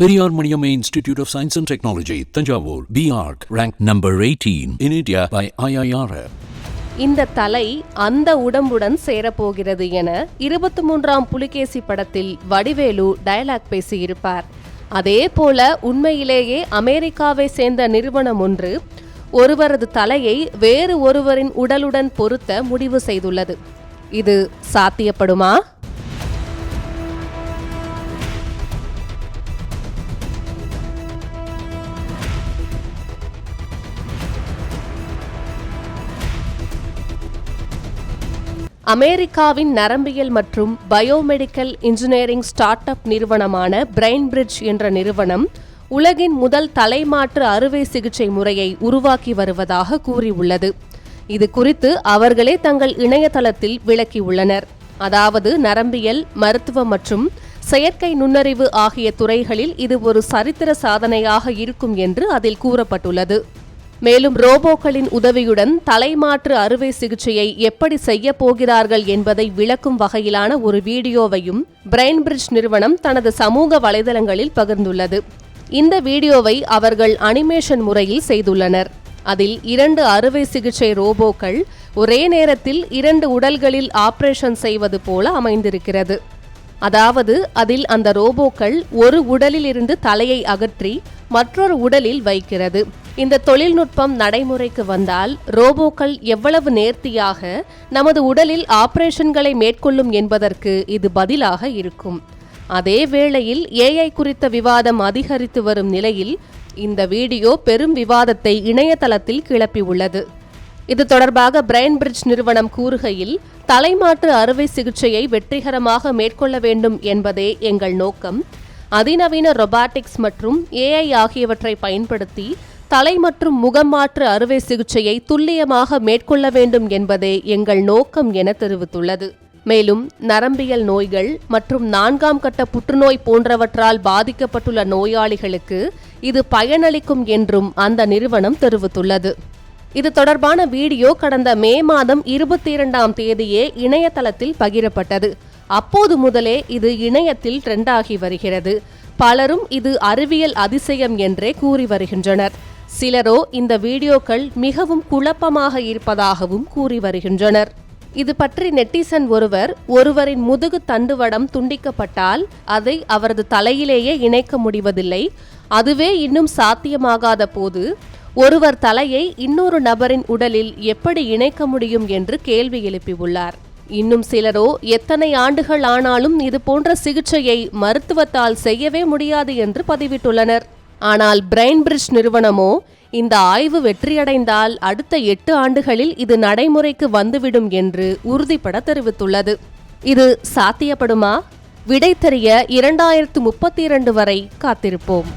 Periyar Maniamma of science and technology Thanjavur Tanjavur, BARC, ranked number 18 in India by IIR இந்த தலை அந்த உடம்புடன் சேரப்போகிறது என இருபத்தி மூன்றாம் புலிகேசி படத்தில் வடிவேலு டயலாக் பேசியிருப்பார். அதே போல உண்மையிலேயே அமெரிக்காவை சேர்ந்த நிறுவனம் ஒன்று ஒருவரது தலையை வேறு ஒருவரின் உடலுடன் பொருத்த முடிவு செய்துள்ளது. இது சாத்தியப்படுமா? அமெரிக்காவின் நரம்பியல் மற்றும் பயோமெடிக்கல் இன்ஜினியரிங் ஸ்டார்ட் அப் நிறுவனமான பிரெயின் பிரிட்ஜ் என்ற நிறுவனம் உலகின் முதல் தலைமாற்று அறுவை சிகிச்சை முறையை உருவாக்கி வருவதாக கூறியுள்ளது. இது குறித்து அவர்களே தங்கள் இணையதளத்தில் விளக்கியுள்ளனர். அதாவது நரம்பியல் மருத்துவம் மற்றும் செயற்கை நுண்ணறிவு ஆகிய துறைகளில் இது ஒரு சரித்திர சாதனையாக இருக்கும் என்று அதில் கூறப்பட்டுள்ளது. மேலும் ரோபோக்களின் உதவியுடன் தலைமாற்று அறுவை சிகிச்சையை எப்படி செய்ய போகிறார்கள் என்பதை விளக்கும் வகையிலான ஒரு வீடியோவையும் பிரைன் பிரிட்ஜ் நிறுவனம் தனது சமூக வலைதளங்களில் பகிர்ந்துள்ளது. இந்த வீடியோவை அவர்கள் அனிமேஷன் முறையில் செய்துள்ளனர். அதில் இரண்டு அறுவை சிகிச்சை ரோபோக்கள் ஒரே நேரத்தில் இரண்டு உடல்களில் ஆபரேஷன் செய்வது போல அமைந்திருக்கிறது. அதாவது அதில் அந்த ரோபோக்கள் ஒரு உடலில் இருந்து தலையை அகற்றி மற்றொரு உடலில் வைக்கிறது. இந்த தொழில்நுட்பம் நடைமுறைக்கு வந்தால் ரோபோக்கள் எவ்வளவு நேர்த்தியாக நமது உடலில் ஆபரேஷன்களை மேற்கொள்ளும் என்பதற்கு இது பதிலாக இருக்கும். அதே வேளையில் ஏஐ குறித்த விவாதம் அதிகரித்து வரும் நிலையில் இந்த வீடியோ பெரும் விவாதத்தை இணையதளத்தில் கிளப்பியுள்ளது இது தொடர்பாக பிரைன் பிரிட்ஜ் நிறுவனம் கூறுகையில் தலைமாற்று அறுவை சிகிச்சையை வெற்றிகரமாக மேற்கொள்ள வேண்டும் என்பதே எங்கள் நோக்கம். அதிநவீன ரொபாட்டிக்ஸ் மற்றும் ஏஐ ஆகியவற்றை பயன்படுத்தி தலை மற்றும் முகம் மாற்று அறுவை சிகிச்சையை துல்லியமாக மேற்கொள்ள வேண்டும் என்பதே எங்கள் நோக்கம் என தெரிவித்துள்ளது. மேலும் நரம்பியல் நோய்கள் மற்றும் நான்காம் கட்ட புற்றுநோய் போன்றவற்றால் பாதிக்கப்பட்டுள்ள நோயாளிகளுக்கு இது பயனளிக்கும் என்றும் அந்த நிறுவனம் தெரிவித்துள்ளது. இது தொடர்பான வீடியோ கடந்த மே மாதம் இருபத்தி இரண்டாம் தேதியே இணையதளத்தில் பகிரப்பட்டது. அப்போது முதலே இது இணையத்தில் ட்ரெண்டாகி வருகிறது. பலரும் இது அறிவியல் அதிசயம் என்றே கூறி வருகின்றனர். சிலரோ இந்த வீடியோக்கள் மிகவும் குழப்பமாக இருப்பதாகவும் கூறி வருகின்றனர். இது பற்றி நெட்டிசன் ஒருவர் ஒருவரின் முதுகு தண்டுவடம் துண்டிக்கப்பட்டால் அதை அவரது தலையிலேயே இணைக்க முடிவதில்லை. அதுவே இன்னும் சாத்தியமாகாத போது ஒருவர் தலையை இன்னொரு நபரின் உடலில் எப்படி இணைக்க முடியும் என்று கேள்வி எழுப்பியுள்ளார். இன்னும் சிலரோ எத்தனை ஆண்டுகள் ஆனாலும் இது போன்ற சிகிச்சையை மருத்துவத்தால் செய்யவே முடியாது என்று பதிவிட்டுள்ளனர். ஆனால் பிரைன் பிரிட்ஜ் நிறுவனமோ இந்த ஆய்வு வெற்றியடைந்தால் அடுத்த எட்டு ஆண்டுகளில் இது நடைமுறைக்கு வந்துவிடும் என்று உறுதிபட தெரிவித்துள்ளது. இது சாத்தியப்படுமா? விடை தெரிய இரண்டாயிரத்து முப்பத்தி இரண்டு வரை காத்திருப்போம்.